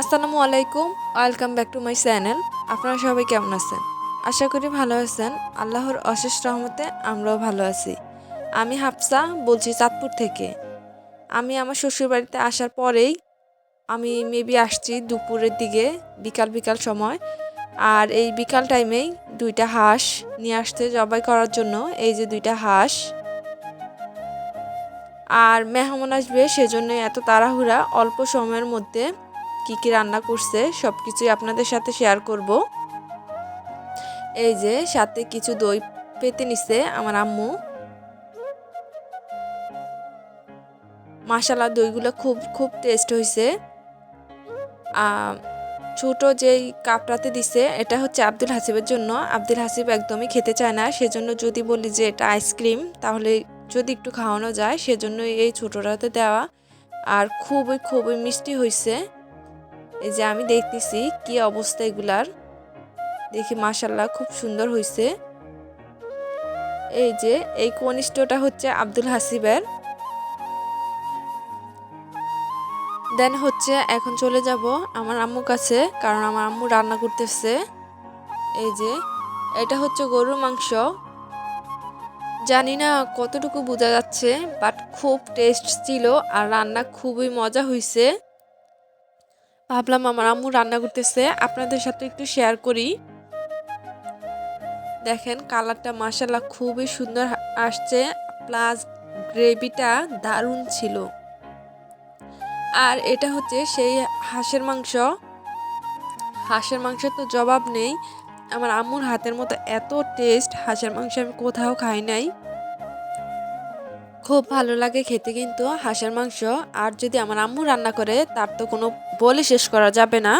আসসালামু আলাইকুম, welcome back to my channel. আপনারা সবাই কেমন আছেন? আশা করি ভালো আছেন। আল্লাহর অশেষ রহমতে আমরাও ভালো আছি। আমি হাফসা, বলছি চাঁদপুর থেকে। আমি আমার শ্বশুর বাড়িতে আসার পরেই আমি মেবি আসছি দুপুরের দিকে, বিকাল বিকাল সময়। আর এই বিকাল টাইমেই দুইটা হাঁস নিয়ে আসতে জবাই করার জন্য, এই যে দুইটা হাঁস। আর মেহমান আসবে সেজন্য এত তাড়াহুড়া, অল্প সময়ের মধ্যে কি কি রান্না করছে সব কিছুই আপনাদের সাথে শেয়ার করব। এই যে, সাথে কিছু দই পেতে নিছে আমার আম্মু। মাসালা দইগুলো খুব খুব টেস্ট হয়েছে ছোট যেই কাপটাতে দিছে, এটা হচ্ছে আব্দুল হাসিবের জন্য। আব্দুল হাসিব একদমই খেতে চায় না, সেজন্য যদি বলি যে এটা আইসক্রিম তাহলে যদি একটু খাওয়ানো যায় সেজন্য এই ছোটোটাতে দেওয়া। আর খুবই খুবই মিষ্টি হয়েছে এই যে আমি দেখতেছি কি অবস্থা এগুলার। দেখি মাসাল্লাহ খুব সুন্দর হয়েছে এই যে এই কনিষ্ঠটা হচ্ছে আব্দুল হাসিবের। দেন হচ্ছে এখন চলে যাব আমার আম্মুর কাছে, কারণ আমার আম্মু রান্না করতেছে। এই যে এটা হচ্ছে গরুর মাংস। জানি না কতটুকু বোঝা যাচ্ছে বাট খুব টেস্ট ছিল আর রান্না খুবই মজা হয়েছে ভাবলাম আমার আম্মু রান্না করতেছে, আপনাদের সাথে একটু শেয়ার করি। দেখেন কালারটা মাসাল্লাহ খুবই সুন্দর আসছে প্লাস গ্রেভিটা দারুণ ছিল। আর এটা হচ্ছে সেই হাঁসের মাংস। হাঁসের মাংস তো জবাব নেই। আমার আম্মুর হাতের মতো এত টেস্ট হাঁসের মাংস আমি কোথাও খাই নাই। খুব ভালো লাগে খেতে কিন্তু হাঁসের মাংস। আর যদি আমার আম্মু রান্না করে, তার তো কোনো বলে শেষ করা যাবে না।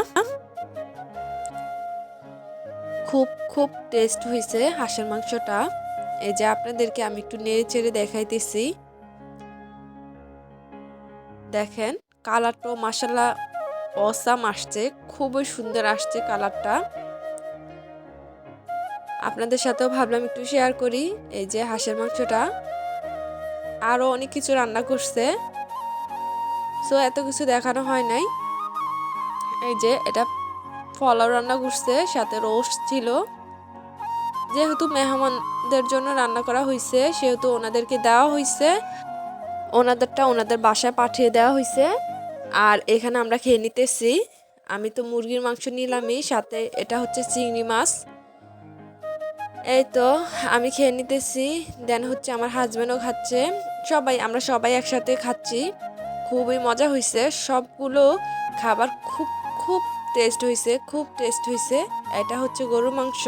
খুব খুব টেস্ট হয়েছে হাঁসের মাংসটা। এই যে আপনাদেরকে আমি একটু নেড়ে চেড়ে দেখাইতেছি। দেখেন কালারটাও মাসাল্লাহ অসাম আসছে, খুবই সুন্দর আসছে কালারটা। আপনাদের সাথেও ভাবলাম একটু শেয়ার করি, এই যে হাঁসের মাংসটা। আরও অনেক কিছু রান্না করছে। সো এত কিছু দেখানো হয় নাই। এই যে, এটা ফলাও রান্না করছে, সাথে রোস্ট ছিল। যেহেতু মেহমানদের জন্য রান্না করা হয়েছে সেহেতু ওনাদেরকে দেওয়া হয়েছে ওনাদেরটা ওনাদের বাসায় পাঠিয়ে দেওয়া হয়েছে আর এখানে আমরা খেয়ে নিতেছি। আমি তো মুরগির মাংস নিলামই, সাথে এটা হচ্ছে চিংড়ি মাছ। এই তো, আমি খেয়ে নিতেছি। দেন হচ্ছে আমার হাজব্যান্ডও খাচ্ছে। সবাই, আমরা সবাই একসাথে খাচ্ছি। খুবই মজা হয়েছে সবগুলো খাবার খুব খুব টেস্ট হয়েছে খুব টেস্ট হয়েছে এটা হচ্ছে গরুর মাংস।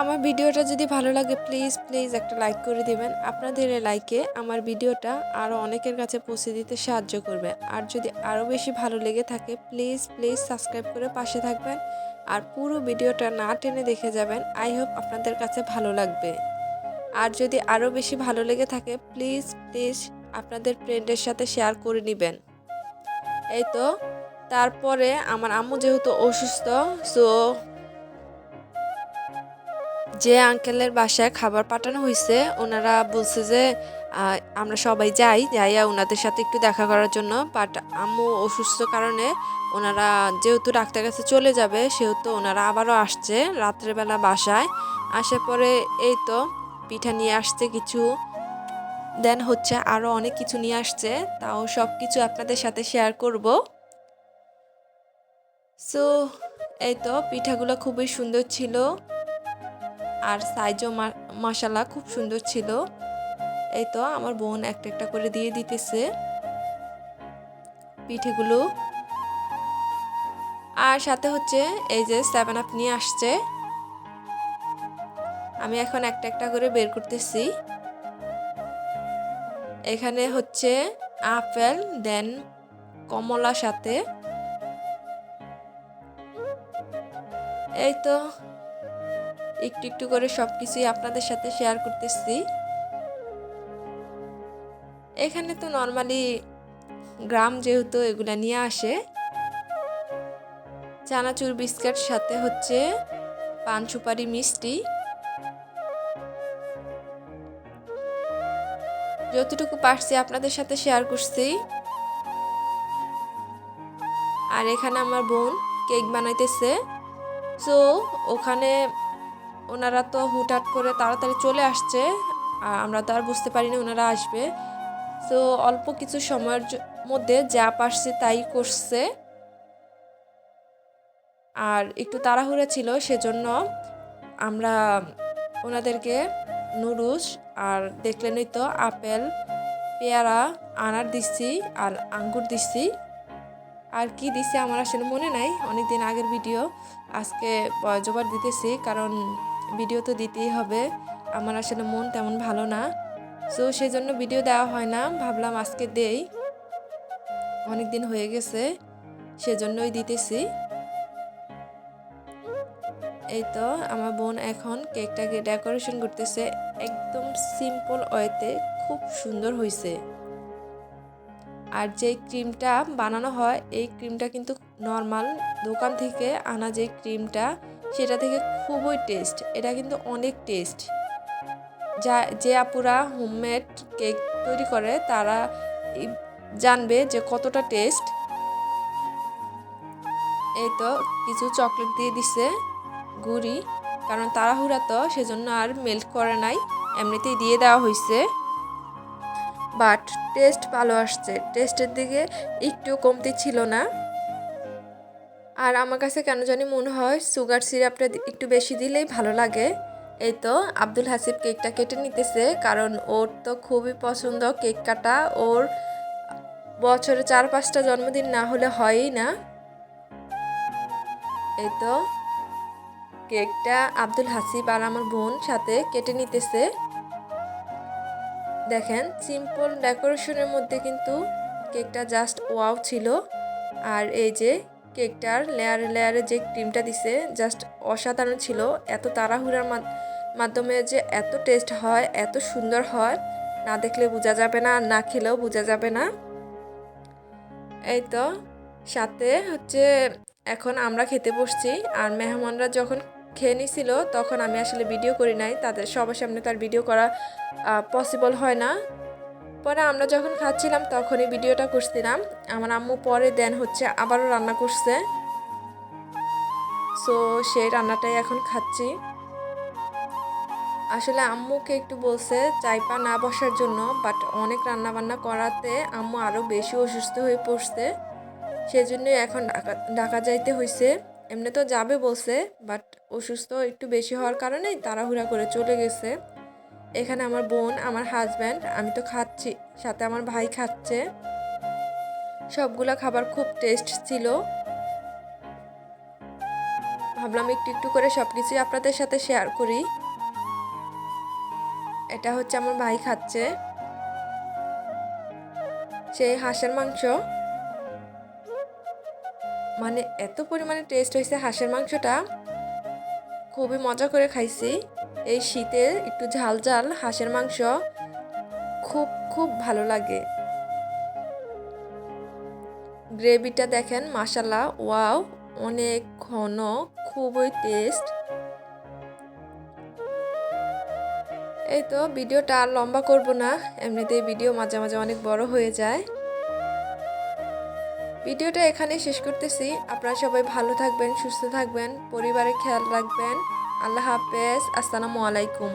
আমার ভিডিওটা যদি ভালো লাগে প্লিজ প্লিজ একটা লাইক করে দিবেন। আপনাদের লাইকে আমার ভিডিওটা আরও অনেকের কাছে পৌঁছে দিতে সাহায্য করবে। আর যদি আরও বেশি ভালো লেগে থাকে প্লিজ প্লিজ সাবস্ক্রাইব করে পাশে থাকবেন। আর পুরো ভিডিওটা না টেনে দেখে যাবেন। আই হোপ আপনাদের কাছে ভালো লাগবে। আর যদি আরও বেশি ভালো লেগে থাকে প্লিজ প্লিজ আপনাদের ফ্রেন্ডের সাথে শেয়ার করে নেবেন। এই তো, তারপরে আমার আম্মু যেহেতু অসুস্থ সো যে আঙ্কেলের বাসায় খাবার পাঠানো হয়েছে ওনারা বলছে যে আমরা সবাই যাই, যাইয়া ওনাদের সাথে একটু দেখা করার জন্য বাট আম্মু অসুস্থ কারণে ওনারা যেহেতু ডাক্তার কাছে চলে যাবে, সেহেতু ওনারা আবারও আসছে রাত্রেবেলা বাসায়। আসার পরে এই তো পিঠা নিয়ে আসছে কিছু। দেন হচ্ছে আরও অনেক কিছু নিয়ে আসছে, তাও সব কিছু আপনাদের সাথে শেয়ার করব। সো এই তো পিঠাগুলো খুবই সুন্দর ছিল। আর সাইজও মশালা খুব সুন্দর ছিল। এই তো আমার বোন একটা একটা করে দিয়ে দিতেছে পিঠেগুলো। আর সাথে হচ্ছে এই যে সেভেন আপ নিয়ে আসছে। আমি এখন একটা একটা করে বের করতেছি। এখানে হচ্ছে আপেল, দেন কমলা সাথে। এই তো একটু একটু করে সব কিছুই আপনাদের সাথে শেয়ার করতেছি। এখানে তো নর্মালি গ্রাম যেহেতু এগুলা নিয়ে আসে, চানাচুর বিস্কিট সাথে হচ্ছে পান সুপারি মিষ্টি। যতটুকু পারছি আপনাদের সাথে শেয়ার করছি। আর এখানে আমার বোন কেক বানাইতেছে। সো ওখানে ওনারা তো হুটহাট করে তাড়াতাড়ি চলে আসছে। আর আমরা তো আর বুঝতে পারিনি ওনারা আসবে। তো অল্প কিছু সময়ের মধ্যে যা পারছে তাই করছে। আর একটু তাড়াহুড়া ছিল, সেজন্য আমরা ওনাদেরকে নুডলস আর দেখলেনই তো আপেল, পেয়ারা, আনার দিচ্ছি আর আঙ্গুর দিচ্ছি। আর কি দিছি আমার আসলে মনে নাই অনেক দিন আগের ভিডিও। আজকে বয়জবার দিতেছি কারণ ভিডিও তো দিতেই হবে। আমার আসলে মন তেমন ভালো না। সো সেই জন্য ভিডিও দেওয়া হয় না, ভাবলাম আজকে দেই। অনেক দিন হয়ে গেছে, সেজন্যই দিতেছি। এই তো আমার বোন এখন কেকটাকে ডেকোরেশন করতেছে একদম সিম্পল ওয়েতে, খুব সুন্দর হয়েছে আর যে ক্রিমটা বানানো হয়, এই ক্রিমটা কিন্তু নর্মাল দোকান থেকে আনা যে ক্রিমটা, সেটা থেকে খুবই টেস্ট, এটা কিন্তু অনেক টেস্ট। যা, যে আপুরা হোমমেড কেক তৈরি করে, তারা জানবে যে কতটা টেস্ট। এই তো কিছু চকলেট দিয়ে দিছে। গুড়ি, কারণ তাড়াহুড়া তো সেজন্য আর মেল্ট করে নাই, এমনিতেই দিয়ে দেওয়া হয়েছে বাট টেস্ট ভালো আসছে টেস্টের দিকে একটু কমতি ছিল না। আর আমার কাছে কেন জানি মনে হয় সুগার সিরাপটা একটু বেশি দিলেই ভালো লাগে। এই তো আব্দুল হাসিব কেকটা কেটে নিতেছে, কারণ ওর তো খুবই পছন্দ কেক কাটা। ওর বছরে চার পাঁচটা জন্মদিন না হলে হয়ই না। এই তো কেকটা আব্দুল হাসিব আর আমার বোন সাথে কেটে নিতেছে। দেখেন সিম্পল ডেকোরেশনের মধ্যে কিন্তু কেকটা জাস্ট ওয়াও ছিল। আর এই যে কেকটার লেয়ারে লেয়ারে যে ক্রিমটা দিছে জাস্ট অসাধারণ ছিল। এত তাড়াহুড়ার মাধ্যমে যে এত টেস্ট হয়, এত সুন্দর হয়, না দেখলে বোঝা যাবে না আর না খেলেও বোঝা যাবে না। এই তো সাথে হচ্ছে এখন আমরা খেতে বসছি। আর মেহমানরা যখন খেয়ে নিছিল, তখন আমি আসলে ভিডিও করি নাই। তাদের সবার সামনে তার ভিডিও করা পসিবল হয় না। পরে আমরা যখন খাচ্ছিলাম, তখনই ভিডিওটা করছিলাম। আমার আম্মু পরে দেন হচ্ছে আবারও রান্না করছে। সো সেই রান্নাটাই এখন খাচ্ছি। আসলে আম্মুকে একটু বলছে, চাইপা না বসার জন্য বাট অনেক রান্না বান্না করাতে আম্মু আরও বেশি অসুস্থ হয়ে পড়ছে। সেজন্যই এখন ঢাকা ঢাকা যাইতে হয়েছে এমনি তো যাবে বলছে বাট অসুস্থ একটু বেশি হওয়ার কারণেই তাড়াহুড়া করে চলে গেছে। এখানে আমার বোন, আমার হাজব্যান্ড আমি তো খাচ্ছি, সাথে আমার ভাই খাচ্ছে। সবগুলা খাবার খুব টেস্ট ছিল। ভাবলাম একটু একটু করে সব কিছুই আপনাদের সাথে শেয়ার করি। এটা হচ্ছে আমার ভাই খাচ্ছে। সেই হাঁসের মাংস। মানে এত পরিমাণে টেস্ট হয়েছে হাঁসের মাংসটা। খুবই মজা করে খাইছি। এই শীতে একটু ঝাল ঝাল হাঁসের মাংস খুব খুব ভালো লাগে। গ্রেভিটা দেখেন মাসালা ওয়াও, অনেক ঘন, খুবই টেস্ট এই তো, ভিডিওটা আর লম্বা করব না, এমনিতেই ভিডিও মাঝে মাঝে অনেক বড় হয়ে যায়। ভিডিওটা এখানে শেষ করতেছি। আপনারা সবাই ভালো থাকবেন, সুস্থ থাকবেন, পরিবারের খেয়াল রাখবেন। আল্লাহ হাফেজ, আসসালামু আলাইকুম।